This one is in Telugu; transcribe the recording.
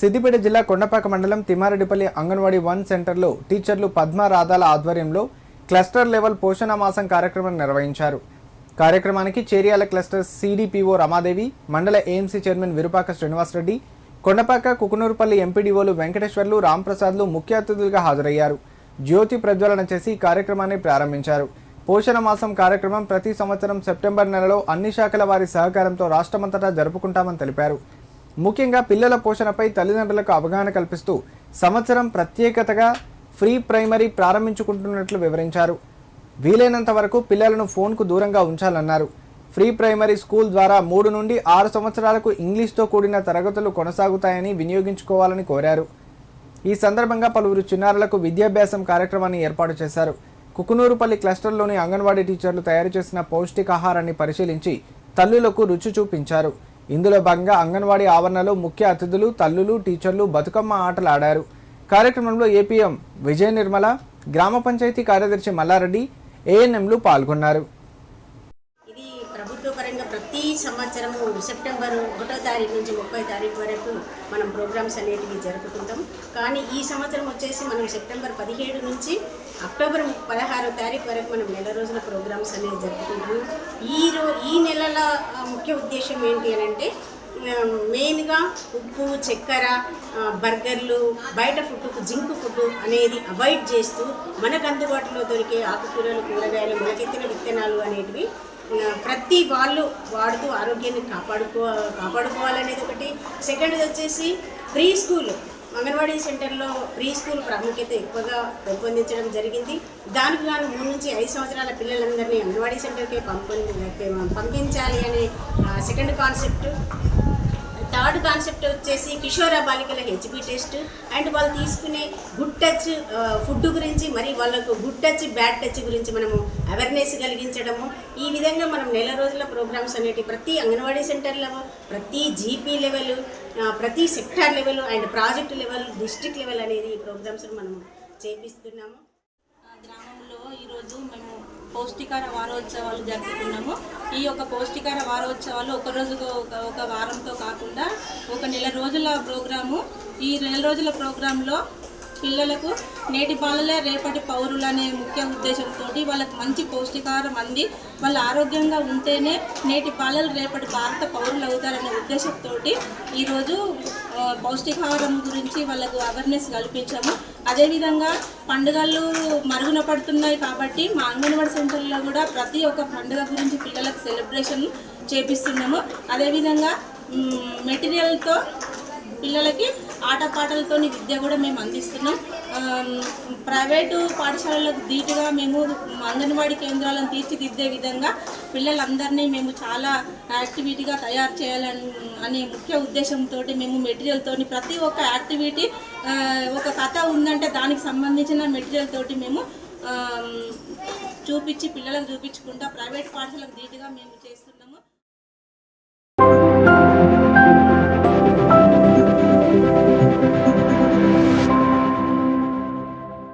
సిద్దిపేట జిల్లా కొండపాక మండలం తిమారెడ్డిపల్లి అంగన్వాడీ వన్ సెంటర్లో టీచర్లు పద్మ రాధాల ఆధ్వర్యంలో క్లస్టర్ లెవెల్ పోషణ మాసం కార్యక్రమం నిర్వహించారు. కార్యక్రమానికి చేరియాల క్లస్టర్ సిడిపిఓ రమాదేవి మండల ఏఎంసీ చైర్మన్ విరుపాక శ్రీనివాసరెడ్డి కొండపాక కుకునూరుపల్లి ఎంపీడీఓలు వెంకటేశ్వర్లు రాంప్రసాద్లు ముఖ్య అతిథులుగా హాజరయ్యారు. జ్యోతి ప్రజ్వలన చేసి కార్యక్రమాన్ని ప్రారంభించారు. పోషణ మాసం కార్యక్రమం ప్రతి సంవత్సరం సెప్టెంబర్ నెలలో అన్ని శాఖల వారి సహకారంతో రాష్ట్రమంతటా జరుపుకుంటామని తెలిపారు. ముఖ్యంగా పిల్లల పోషణపై తల్లిదండ్రులకు అవగాహన కల్పిస్తూ సంవత్సరం ప్రత్యేకతగా ఫ్రీ ప్రైమరీ ప్రారంభించుకుంటున్నట్లు వివరించారు. వీలైనంత వరకు పిల్లలను ఫోన్కు దూరంగా ఉంచాలన్నారు. ఫ్రీ ప్రైమరీ స్కూల్ ద్వారా మూడు నుండి ఆరు సంవత్సరాలకు ఇంగ్లీష్తో కూడిన తరగతులు కొనసాగుతాయని వినియోగించుకోవాలని కోరారు. ఈ సందర్భంగా పలువురు చిన్నారులకు విద్యాభ్యాసం కార్యక్రమాన్ని ఏర్పాటు చేశారు. కుకునూరుపల్లి క్లస్టర్లోని అంగన్వాడీ టీచర్లు తయారు చేసిన పౌష్టికాహారాన్ని పరిశీలించి తల్లులకు రుచి చూపించారు. ఇందులో భాగంగా అంగన్వాడీ ఆవరణలో ముఖ్య అతిథులు తల్లులు టీచర్లు బతుకమ్మ ఆటలు ఆడారు కార్యక్రమంలో ఏపీఎం విజయ నిర్మల గ్రామ పంచాయతీ కార్యదర్శి మల్లారెడ్డి ఏఎన్ఎంలు పాల్గొన్నారు. ఇది ప్రభుత్వ పరంగా ప్రతి సంవత్సరము సెప్టెంబర్ ఒకటో తారీఖు నుంచి ముప్పై తారీఖు వరకు మనం ప్రోగ్రామ్స్ అనేటివి జరుపుకుంటాం కానీ ఈ సంవత్సరం వచ్చేసి మనం సెప్టెంబర్ పదిహేడు నుంచి అక్టోబర్ పదహారో తారీఖు వరకు మనం నెల రోజుల ప్రోగ్రామ్స్ అనేవి జరుపుకుంటున్నాం. ఈ రో ఈ నెలల ముఖ్య ఉద్దేశం ఏంటి అని అంటే మెయిన్గా ఉప్పు చక్కెర బర్గర్లు బయట ఫుడ్కు జింక్ ఫుడ్ అనేది అవాయిడ్ చేస్తూ మనకు అందుబాటులో దొరికే ఆకుకూరలు కూరగాయలు మొలకెత్తిన విత్తనాలు అనేటివి ప్రతి వాళ్ళు వాడుతూ ఆరోగ్యాన్ని కాపాడుకో కాపాడుకోవాలనేది ఒకటి. సెకండ్ వచ్చేసి ప్రీ స్కూల్. అంగన్వాడీ సెంటర్లో ప్రీ స్కూల్ ప్రాముఖ్యత ఎక్కువగా పెంపొందించడం జరిగింది. దానికి గాను మూడు నుంచి ఐదు సంవత్సరాల పిల్లలందరినీ అంగన్వాడీ సెంటర్కే పంపొంది పంపించాలి అనే సెకండ్ కాన్సెప్ట్ థర్డ్ కాన్సెప్ట్ వచ్చేసి కిషోర బాలికల హెచ్బి టెస్ట్ అండ్ వాళ్ళు తీసుకునే గుడ్ టచ్ ఫుడ్ గురించి మరి వాళ్ళకు గుడ్ టచ్ బ్యాడ్ టచ్ గురించి మనము అవేర్నెస్ కలిగించడము. ఈ విధంగా మనం నెల రోజుల ప్రోగ్రామ్స్ అనేటి ప్రతి అంగన్వాడీ సెంటర్ లెవెల్ ప్రతి జీపీ లెవెల్ ప్రతి sector level and project level district level అనేది ఈ ప్రోగ్రామ్స్ మనం చేపిస్తున్నాము. ఈరోజు మేము పౌష్టికార వారోత్సవాలు జరుపుకున్నాము. ఈ యొక్క పౌష్టికార వారోత్సవాలు ఒక రోజు ఒక ఒక వారంతో కాకుండా ఒక నెల రోజుల ప్రోగ్రాము. ఈ నెల రోజుల ప్రోగ్రాంలో పిల్లలకు నేటి బాలలే రేపటి పౌరులు అనే ముఖ్య ఉద్దేశంతో వాళ్ళకి మంచి పౌష్టికారం అంది. వాళ్ళు ఆరోగ్యంగా ఉంటేనే నేటి బాలలు రేపటి భారత పౌరులు అవుతారనే ఉద్దేశంతో ఈరోజు పౌష్టికాహారం గురించి వాళ్ళకు అవేర్నెస్ కల్పించాము. అదేవిధంగా పండుగలు మరుగున పడుతున్నాయి కాబట్టి మా అంగన్వాడీ సెంటర్లో కూడా ప్రతి ఒక్క పండుగ గురించి పిల్లలకు సెలబ్రేషన్ చేపిస్తున్నాము. అదేవిధంగా మెటీరియల్తో పిల్లలకి ఆటపాటలతో విద్య కూడా మేము అందిస్తున్నాం. ప్రైవేటు పాఠశాలలకు ధీటుగా మేము అంగన్వాడీ కేంద్రాలను తీర్చిదిద్దే విధంగా పిల్లలందరినీ మేము చాలా యాక్టివిటీగా తయారు చేయాలని అనే ముఖ్య ఉద్దేశంతో మేము మెటీరియల్తో ప్రతి ఒక్క యాక్టివిటీ ఒక కథ ఉందంటే దానికి సంబంధించిన మెటీరియల్ తోటి మేము చూపించి పిల్లలకు చూపించుకుంటా ప్రైవేట్ పాఠశాలకు ధీటుగా మేము చేస్తున్నాము.